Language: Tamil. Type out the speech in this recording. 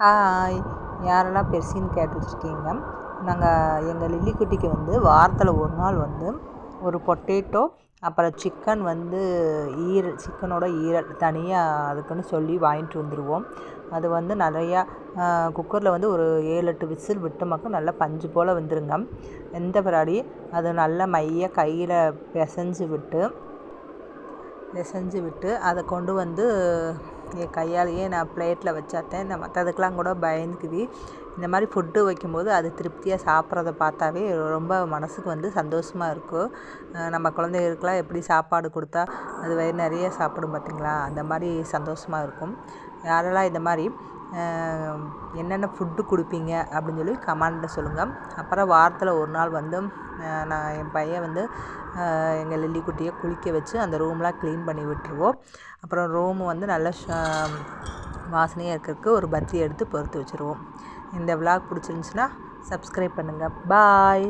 ஹாய் யாரெல்லாம் பெருசின்னு கேட்டுட்ருக்கீங்க நாங்கள் எங்கள் லில்லிக்குட்டிக்கு வந்து வாரத்தில் ஒரு நாள் வந்து ஒரு பொட்டேட்டோ அப்புறம் சிக்கன் வந்து ஈரல் சிக்கனோட ஈரல் தனியாக அதுக்குன்னு சொல்லி வாங்கிட்டு வந்துடுவோம் அது வந்து நிறையா குக்கரில் வந்து ஒரு ஏழு எட்டு விசில் விட்ட மக்கள் நல்லா பஞ்சு போல் வந்துருங்க. எந்த பின்னாடி அது நல்லா மைய கையில் பிசைஞ்சு விட்டு பிசைஞ்சு விட்டு அதை கொண்டு வந்து என் கையாலேயே நான் பிளேட்டில் வச்சாத்தேன். இந்த மற்றதுக்கெலாம் கூட பயந்துக்குது. இந்த மாதிரி ஃபுட்டு வைக்கும்போது அது திருப்தியாக சாப்பிட்றத பார்த்தாவே ரொம்ப மனதுக்கு வந்து சந்தோஷமாக இருக்கும் நம்ம குழந்தைகளுக்குலாம் எப்படி சாப்பாடு கொடுத்தா அது வயிறு நிறைய சாப்பிடும் பார்த்திங்களா அந்த மாதிரி சந்தோஷமாக இருக்கும். யாரெல்லாம் இந்த மாதிரி என்னென்ன ஃபுட்டு கொடுப்பீங்க அப்படின்னு சொல்லி கமாண்டில் சொல்லுங்கள் அப்புறம் வாரத்தில் ஒரு நாள் வந்து நான் என் பையன் வந்து எங்கள் லில்லிக்குட்டியை குளிக்க வச்சு அந்த ரூம்லாம் க்ளீன் பண்ணி விட்டுருவோம். அப்புறம் ரூம் வந்து நல்லா வாசனையாக இருக்கிறதுக்கு ஒரு பத்தி எடுத்து பொறுத்து வச்சுருவோம். இந்த விளாக் பிடிச்சிருந்துச்சின்னா சப்ஸ்கிரைப் பண்ணுங்கள் பாய்